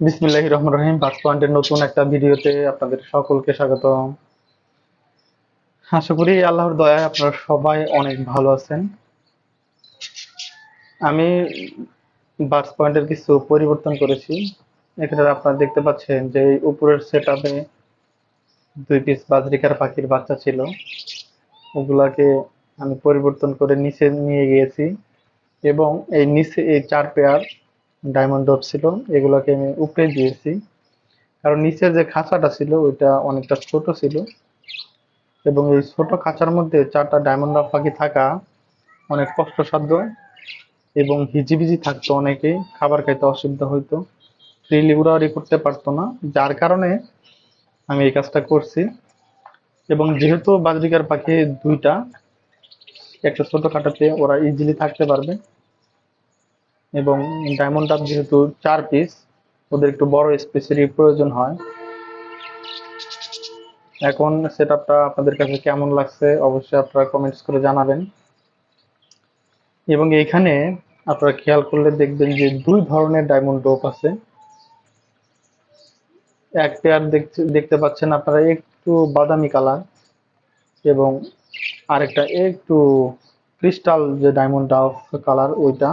বিসমিল্লাহির রহমান রহিম বাস পয়েন্টের নতুন একটা ভিডিওতে আপনাদের সকলকে স্বাগত আশা করি আল্লাহর দয়ায় আপনারা সবাই অনেক ভালো আছেন। আমি বাস পয়েন্টের কিছু পরিবর্তন করেছি। এখানে আপনারা দেখতে পাচ্ছেন যে উপরের সেট আপে দুই পিস বাজরিকার পাখির বাচ্চা ছিল। ওগুলাকে আমি পরিবর্তন করে নিচে নিয়ে গিয়েছি এবং এই নিচে এই চার পেয়ার ডায়মন্ড ডব ছিল, এগুলোকে আমি উপরে দিয়েছি। কারণ নিচের যে খাঁচাটা ছিল, ওইটা অনেকটা ছোট ছিল। এবং এই ছোট খাঁচার মধ্যে চারটা ডায়মন্ড ডব পাখি থাকা অনেক কষ্টসাধ্য এবং হিজিবিজি থাকতো অনেকেই খাবার খাইতে অসুবিধা হইতো। ফ্রিলি উড়াউড়ি করতে পারতো না, যার কারণে আমি এই কাজটা করছি। এবং যেহেতু বাজরিকার পাখি দুইটা, একটা ছোট খাটাতে ওরা ইজিলি থাকতে পারবে। এবং ডায়মন্ড ডাব যেহেতু চার পিস ওদের একটু বড় স্পেসেরই প্রয়োজন হয়। এখন সেট আপনাদের কাছে কেমন লাগছে অবশ্যই আপনারা কমেন্টস করে জানাবেন। এবং এইখানে আপনারা খেয়াল করলে দেখবেন যে দুই ধরনের ডায়মন্ড ডোপ আছে। এক পেয়ার দেখতে দেখতে পাচ্ছেন আপনারা একটু বাদামি কালার এবং আরেকটা একটু ক্রিস্টাল যে ডায়মন্ড ডাব কালার ওইটা।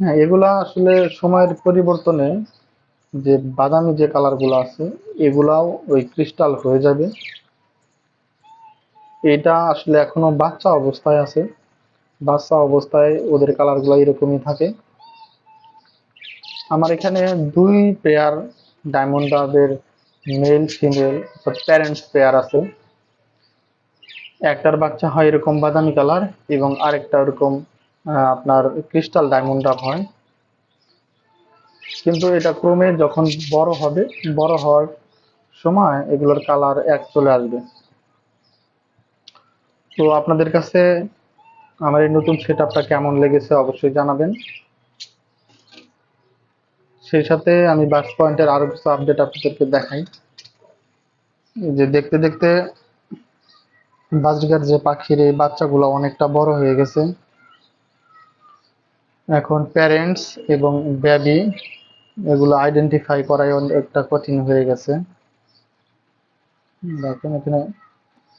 হ্যাঁ এগুলা আসলে সময়ের পরিবর্তনে যে বাদামি যে কালারগুলো আছে এগুলাও ওই ক্রিস্টাল হয়ে যাবে। এটা আসলে এখনও বাচ্চা অবস্থায় আছে। বাচ্চা অবস্থায় ওদের কালারগুলো এরকমই থাকে। আমার এখানে দুই পেয়ার ডায়মন্ড ডাবের মেল ফিমেল প্যারেন্টস পেয়ার আছে। একটার বাচ্চা হয় এরকম বাদামি কালার এবং আরেকটা এরকম আহ, আপনার ক্রিস্টাল ডায়মন্ড ডাব হয়। কিন্তু এটা ক্রমে যখন বড় হবে, বড় হওয়ার সময় এগুলোর কালার এক চলে আসবে। তো আপনাদের কাছে আমার এই নতুন সেট কেমন লেগেছে অবশ্যই জানাবেন। সেই সাথে আমি বাস পয়েন্টের আরও কিছু আপডেট আপনাদেরকে দেখাই। যে দেখতে দেখতে বাজরিকার যে পাখির এই বাচ্চাগুলো অনেকটা বড় হয়ে গেছে। এখন প্যারেন্টস এবং ব্যাবি এগুলো আইডেন্টিফাই করাই একটা কঠিন হয়ে গেছে। দেখেন এখানে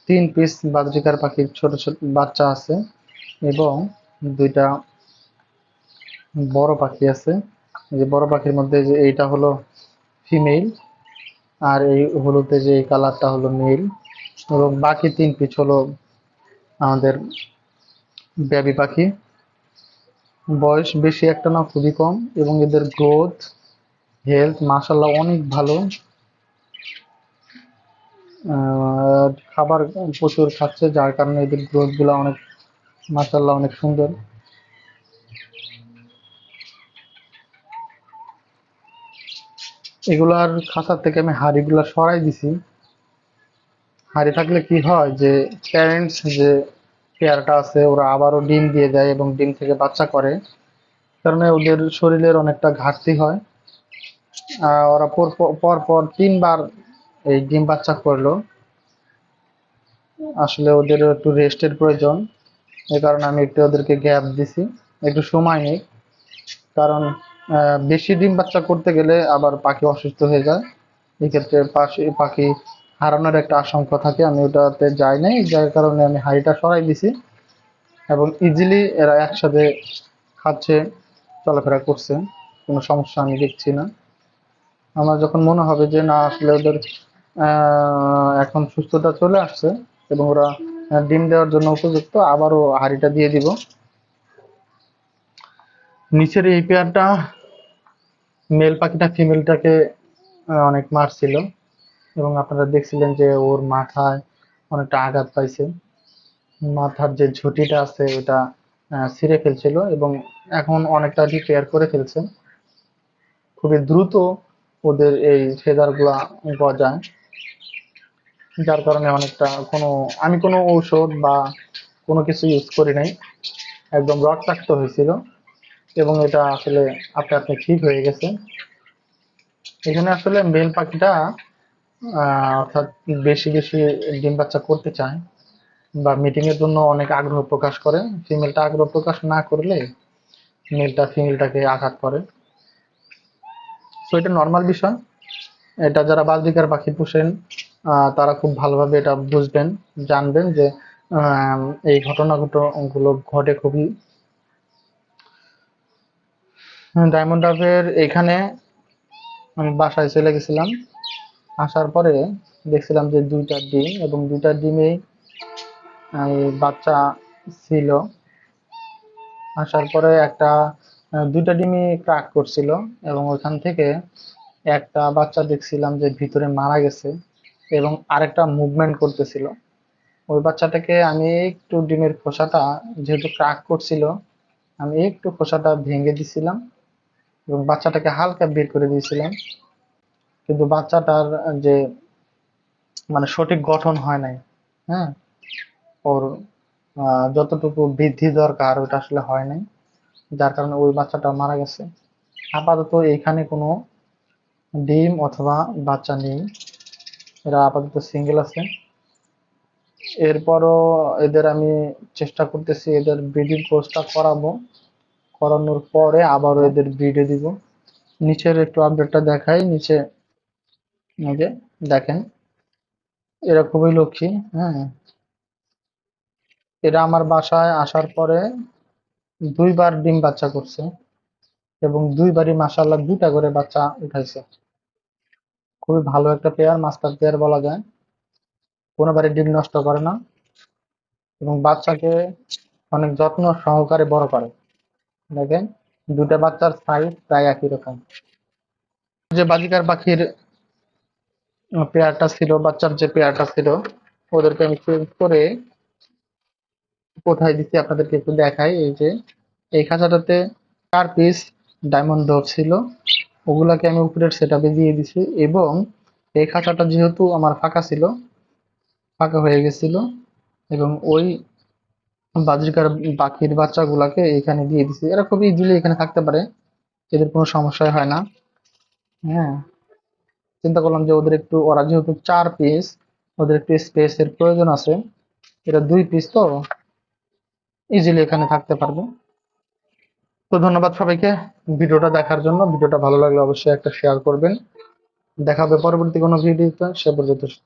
তিন পিস বাজরিকার পাখির ছোট ছোট বাচ্চা আছে এবং দুইটা বড় পাখি আছে। যে বড় পাখির মধ্যে যে এইটা হলো ফিমেল আর এই হলুদে যে এই কালারটা হলো মেল এবং বাকি তিন পিস হলো আমাদের ব্যাবি পাখি। বয়স বেশি একটা না, খুবই কম। এবং এদের গ্রোথ হেলথ মাশাল্লাহ অনেক ভালো। খাবার প্রচুর খাচ্ছে, যার কারণে এদের গ্রোথগুলা অনেক মাশাল্লাহ অনেক সুন্দর। এগুলার খাঁচা থেকে আমি হাড়িগুলা সরাই দিছি। হাড়ি থাকলে কি হয় যে প্যারেন্টস যে পেয়ারটা আছে, ওরা আবারও ডিম দিয়ে দেয় এবং ডিম থেকে বাচ্চা করে। কারণে ওদের শরীরের অনেকটা ঘাটতি হয়। ওরা পর পর তিনবার এই ডিম বাচ্চা করল। আসলে ওদের একটু রেস্টের প্রয়োজন। এই কারণে আমি একটু ওদেরকে গ্যাপ দিছি। একটু সময় নেই কারণ বেশি ডিম বাচ্চা করতে গেলে আবার পাখি অসুস্থ হয়ে যায়। এক্ষেত্রে পাখি হারানোর একটা আশঙ্কা থাকে, আমি ওটাতে যাই নাই, যার কারণে আমি হাঁড়িটা সরাই দিছি এবং ইজিলি এরা একসাথে খাচ্ছে, চলাফেরা করছে, কোনো সমস্যা আমি দেখছি না। আমার যখন মনে হবে যে না, আসলে ওদের এখন সুস্থতা চলে আসছে এবং ওরা ডিম দেওয়ার জন্য উপযুক্ত, আবারও হাঁড়িটা দিয়ে দিব। নিচের এই পেয়ারটা মেল পাখিটা ফিমেলটাকে অনেক মারছিল। এবং আপনারা দেখছিলেন যে ওর মাথায় অনেকটা আঘাত পাইছে। মাথার যে ঝুঁটিটা আছে, ওটা ছিঁড়ে ফেলছিল এবং এখন অনেকটা রিপেয়ার করে ফেলছে। খুবই দ্রুত ওদের এই ফেদারগুলা গজায়, যার কারণে অনেকটা কোনো, আমি কোনো ঔষধ বা কোনো কিছু ইউজ করি নাই। একদম রক্তাক্ত হয়েছিল এবং এটা আসলে আপনি আপনি ঠিক হয়ে গেছে। এখানে আসলে মেল পাখিটা অর্থাৎ বেশি বেশি ডিম বাচ্চা করতে চায় বা মিটিং এর জন্য অনেক আগ্রহ প্রকাশ করে ফিমেলটা আগ্রহ প্রকাশ না করলে মেলটা ফিমেলটাকে আঘাত করে। সো এটা নর্মাল বিষয়। এটা যারা বাজরিকার পাখি পুষেন তারা খুব ভালোভাবে এটা বুঝবেন, জানবেন যে এই ঘটনাগুলো গুলো ঘটে খুবই। ডায়মন্ড ডাবের এখানে আমি বাসায় চলে গেছিলাম। আসার পরে দেখছিলাম যে দুইটা ডিম এবং দুইটা ডিমেই বাচ্চা ছিল। আসার পরে একটা দুইটা ডিমই ক্রাক করছিল এবং ওইখান থেকে একটা বাচ্চা দেখছিলাম যে ভিতরে মারা গেছে এবং আরেকটা মুভমেন্ট করতেছিল। ওই বাচ্চাটাকে আমি একটু ডিমের খোসাটা যেহেতু ক্রাক করছিল, আমি একটু খোসাটা ভেঙে দিছিলাম এবং বাচ্চাটাকে হালকা বের করে দিয়েছিলাম। কিন্তু বাচ্চাটার যে মানে সঠিক গঠন হয় নাই হ্যাঁ? ওর যতটুকু বৃদ্ধি দরকার ওটা আসলে হয় নাই। যার কারণে ওই বাচ্চাটা মারা গেছে। আপাতত এখানে কোনো ডিম অথবা বাচ্চা নেই। এরা আপাতত সিঙ্গেল আছে। এরপরও এদের আমি চেষ্টা করতেছি এদের ব্রিডিং কোর্সটা করাবো। করানোর পরে আবারও এদের ব্রিডে দিব। নিচের একটু আপডেটটা দেখাই। নিচে যে, দেখেন এরা খুবই লক্ষ্মী হ্যাঁ। এরা আমার বাসায় আসার পরে দুইবার ডিম বাচ্চা করছে এবং দুইবারই মাশাআল্লাহ দুটা করে বাচ্চা উঠাইছে। খুবই ভালো একটা পেয়ার মাস্টার পেয়ার বলা যায়। কোনোবারই ডিম নষ্ট করে না এবং বাচ্চাকে অনেক যত্ন সহকারে বড় করে। দেখেন দুটা বাচ্চার সাইজ প্রায় একই রকম। যে বাজিকার পাখির পেয়ারটা ছিল, বাচ্চার যে পেয়ারটা ছিল, ওদেরকে আমি চেঞ্জ করে কোথায় দিচ্ছি আপনাদেরকে একটু দেখাই। এই যে, এই খাঁচাটাতে চার পিস ডায়মন্ড ডব ছিল। ওগুলাকে আমি উপরের সেটআপে দিয়ে দিছি এবং এই খাঁচাটা যেহেতু আমার ফাঁকা ছিল, ফাঁকা হয়ে গেছিল এবং ওই বাজরিকার পাখির বাচ্চাগুলাকে এখানে দিয়ে দিছি। এরা খুবই ইজিলি এখানে থাকতে পারে, এদের কোনো সমস্যা হয় না। হ্যাঁ। চিন্তা করলাম যে ওদের একটু, ওরা যেহেতু চার পিস ওদের একটু স্পেসের প্রয়োজন আছে, এটা দুই পিস তো ইজিলি এখানে থাকতে পারবে। তো ধন্যবাদ সবাইকে ভিডিওটা দেখার জন্য। ভিডিওটা ভালো লাগলে অবশ্যই একটা শেয়ার করবেন। দেখাবে পরবর্তী কোনো ভিডিওতে সে পর্যন্ত